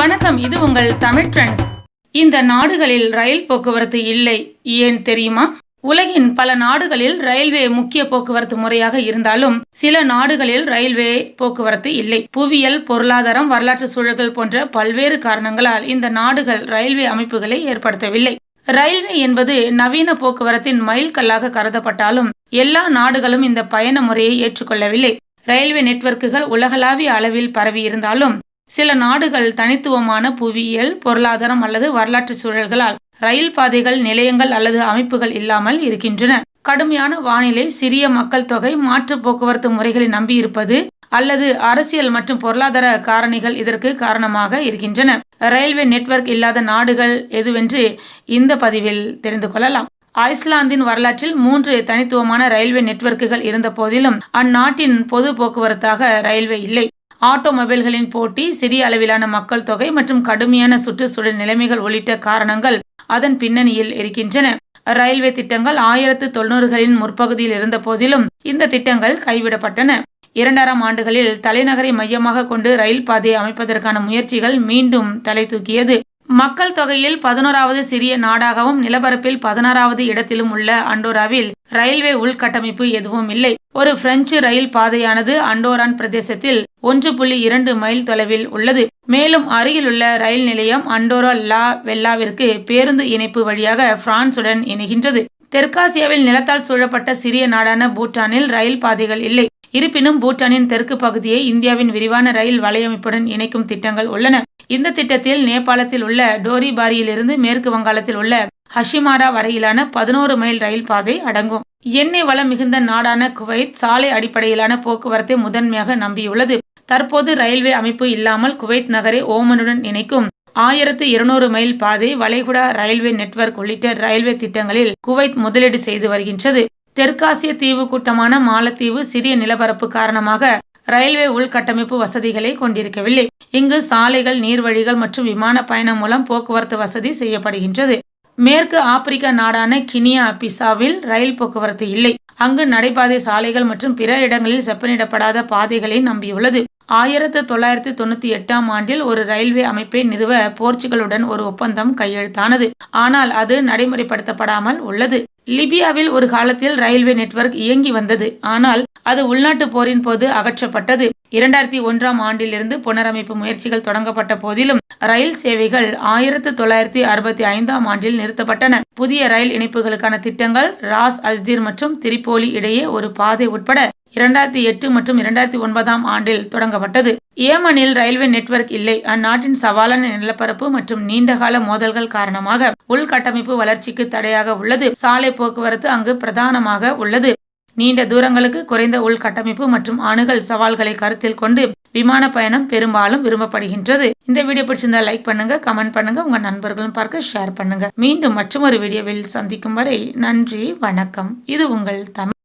வணக்கம் இது உங்கள் தமிழ் ட்ரெண்ட்ஸ். இந்த நாடுகளில் ரயில் போக்குவரத்து இல்லை ஏன் தெரியுமா? உலகின் பல நாடுகளில் ரயில்வே முக்கிய போக்குவரத்து முறையாக இருந்தாலும் சில நாடுகளில் ரயில்வே போக்குவரத்து இல்லை. புவியியல் பொருளாதாரம் வரலாற்று சூழல்கள் போன்ற பல்வேறு காரணங்களால் இந்த நாடுகள் ரயில்வே அமைப்புகளை ஏற்படுத்தவில்லை. ரயில்வே என்பது நவீன போக்குவரத்தின் மைல்கல்லாக கருதப்பட்டாலும் எல்லா நாடுகளும் இந்த பயண முறையை ஏற்றுக்கொள்ளவில்லை. ரயில்வே நெட்வொர்க்குகள் உலகளாவிய அளவில் பரவி இருந்தாலும் சில நாடுகள் தனித்துவமான புவியியல் பொருளாதாரம் அல்லது வரலாற்று சூழல்களால் ரயில் பாதைகள் நிலையங்கள் அல்லது அமைப்புகள் இல்லாமல் இருக்கின்றன. கடுமையான வானிலை சிறிய மக்கள் தொகை மாற்று போக்குவரத்து முறைகளை நம்பியிருப்பது அல்லது அரசியல் மற்றும் பொருளாதார காரணிகள் இதற்கு காரணமாக இருக்கின்றன. ரயில்வே நெட்வொர்க் இல்லாத நாடுகள் எதுவென்று இந்த பதிவில் தெரிந்து கொள்ளலாம். ஐஸ்லாந்தின் வரலாற்றில் மூன்று தனித்துவமான ரயில்வே நெட்வொர்க்குகள் இருந்த போதிலும் அந்நாட்டின் பொது போக்குவரத்தாக ரயில்வே இல்லை. ஆட்டோமொபைல்களின் போட்டி சிறிய அளவிலான மக்கள் தொகை மற்றும் கடுமையான சுற்றுச்சூழல் நிலைமைகள் உள்ளிட்ட காரணங்கள் அதன் பின்னணியில் இருக்கின்றன. ரயில்வே திட்டங்கள் ஆயிரத்து தொண்ணூறுகளின் முற்பகுதியில் இருந்த போதிலும் இந்த திட்டங்கள் கைவிடப்பட்டன. இரண்டாம் ஆண்டுகளில் தலைநகரை மையமாக கொண்டு ரயில் பாதையை அமைப்பதற்கான முயற்சிகள் மீண்டும் தலை தூக்கியது. மக்கள் தொகையில் பதினோராவது சிறிய நாடாகவும் நிலப்பரப்பில் பதினாறாவது இடத்திலும் உள்ள அண்டோராவில் ரயில்வே உள்கட்டமைப்பு எதுவும் இல்லை. ஒரு பிரெஞ்சு ரயில் பாதையானது அண்டோரான் பிரதேசத்தில் ஒன்று புள்ளி இரண்டு மைல் தொலைவில் உள்ளது. மேலும் அருகிலுள்ள ரயில் நிலையம் அண்டோரா லா வெல்லாவிற்கு பேருந்து இணைப்பு வழியாக பிரான்சுடன் இணைகின்றது. தெற்காசியாவில் நிலத்தால் சூழப்பட்ட சிறிய நாடான பூட்டானில் ரயில் பாதைகள் இல்லை. இருப்பினும் பூட்டானின் தெற்கு பகுதியை இந்தியாவின் விரிவான ரயில் வலையமைப்புடன் இணைக்கும் திட்டங்கள் உள்ளன. இந்த திட்டத்தில் நேபாளத்தில் உள்ள டோரிபாரியிலிருந்து மேற்கு வங்காளத்தில் உள்ள ஹஷிமாரா வரையிலான பதினோரு மைல் ரயில் பாதை அடங்கும். எண்ணெய் வளம் மிகுந்த நாடான குவைத் சாலை அடிப்படையிலான போக்குவரத்தை முதன்மையாக நம்பியுள்ளது. தற்போது ரயில்வே அமைப்பு இல்லாமல் குவைத் நகரை ஓமனுடன் இணைக்கும் ஆயிரத்து இருநூறு மைல் பாதை வளைகுடா ரயில்வே நெட்வொர்க் உள்ளிட்ட ரயில்வே திட்டங்களில் குவைத் முதலீடு செய்து வருகின்றது. தெற்காசிய தீவு கூட்டமான மாலத்தீவு சிறிய நிலப்பரப்பு காரணமாக ரயில்வே உள்கட்டமைப்பு வசதிகளை கொண்டிருக்கவில்லை. இங்கு சாலைகள் நீர்வழிகள் மற்றும் விமான பயணம் மூலம் போக்குவரத்து வசதி செய்யப்படுகின்றது. மேற்கு ஆப்பிரிக்க நாடான கினியா பிசாவில் ரயில் போக்குவரத்து இல்லை. அங்கு நடைபாதை சாலைகள் மற்றும் பிற இடங்களில் செப்பனிடப்படாத பாதைகளை நம்பியுள்ளது. ஆயிரத்து தொள்ளாயிரத்து தொண்ணூத்தி எட்டாம் ஆண்டில் ஒரு ரயில்வே அமைப்பை நிறுவ போர்ச்சுகலுடன் ஒரு ஒப்பந்தம் கையெழுத்தானது. ஆனால் அது நடைமுறைப்படுத்தப்படாமல் உள்ளது. லிபியாவில் ஒரு காலத்தில் ரயில்வே நெட்வொர்க் இயங்கி வந்தது. ஆனால் அது உள்நாட்டு போரின் போது அகற்றப்பட்டது. இரண்டாயிரத்தி ஒன்றாம் ஆண்டிலிருந்து புனரமைப்பு முயற்சிகள் தொடங்கப்பட்ட போதிலும் ரயில் சேவைகள் ஆயிரத்து தொள்ளாயிரத்தி அறுபத்தி ஐந்தாம் ஆண்டில் நிறுத்தப்பட்டன. புதிய ரயில் இணைப்புகளுக்கான திட்டங்கள் ராஸ் அஸ்தீர் மற்றும் திரிப்போலி இடையே ஒரு பாதை உட்பட இரண்டாயிரத்தி எட்டு மற்றும் இரண்டாயிரத்தி ஒன்பதாம் ஆண்டில் தொடங்கப்பட்டது. ஏமனில் ரயில்வே நெட்வொர்க் இல்லை. அந்நாட்டின் சவாலான நிலப்பரப்பு மற்றும் நீண்டகால மோதல்கள் காரணமாக உள்கட்டமைப்பு வளர்ச்சிக்கு தடையாக உள்ளது. சாலை போக்குவரத்து அங்கு பிரதானமாக உள்ளது. நீண்ட தூரங்களுக்கு குறைந்த உள்கட்டமைப்பு மற்றும் அணுகல் சவால்களை கருத்தில் கொண்டு விமான பயணம் பெரும்பாலும் விரும்பப்படுகின்றது. இந்த வீடியோ பிடிச்சிருந்தா லைக் பண்ணுங்க கமெண்ட் பண்ணுங்க உங்க நண்பர்களும் பார்க்க ஷேர் பண்ணுங்க. மீண்டும் மற்றொரு வீடியோவில் சந்திக்கும் வரை நன்றி வணக்கம். இது உங்கள் தமிழ்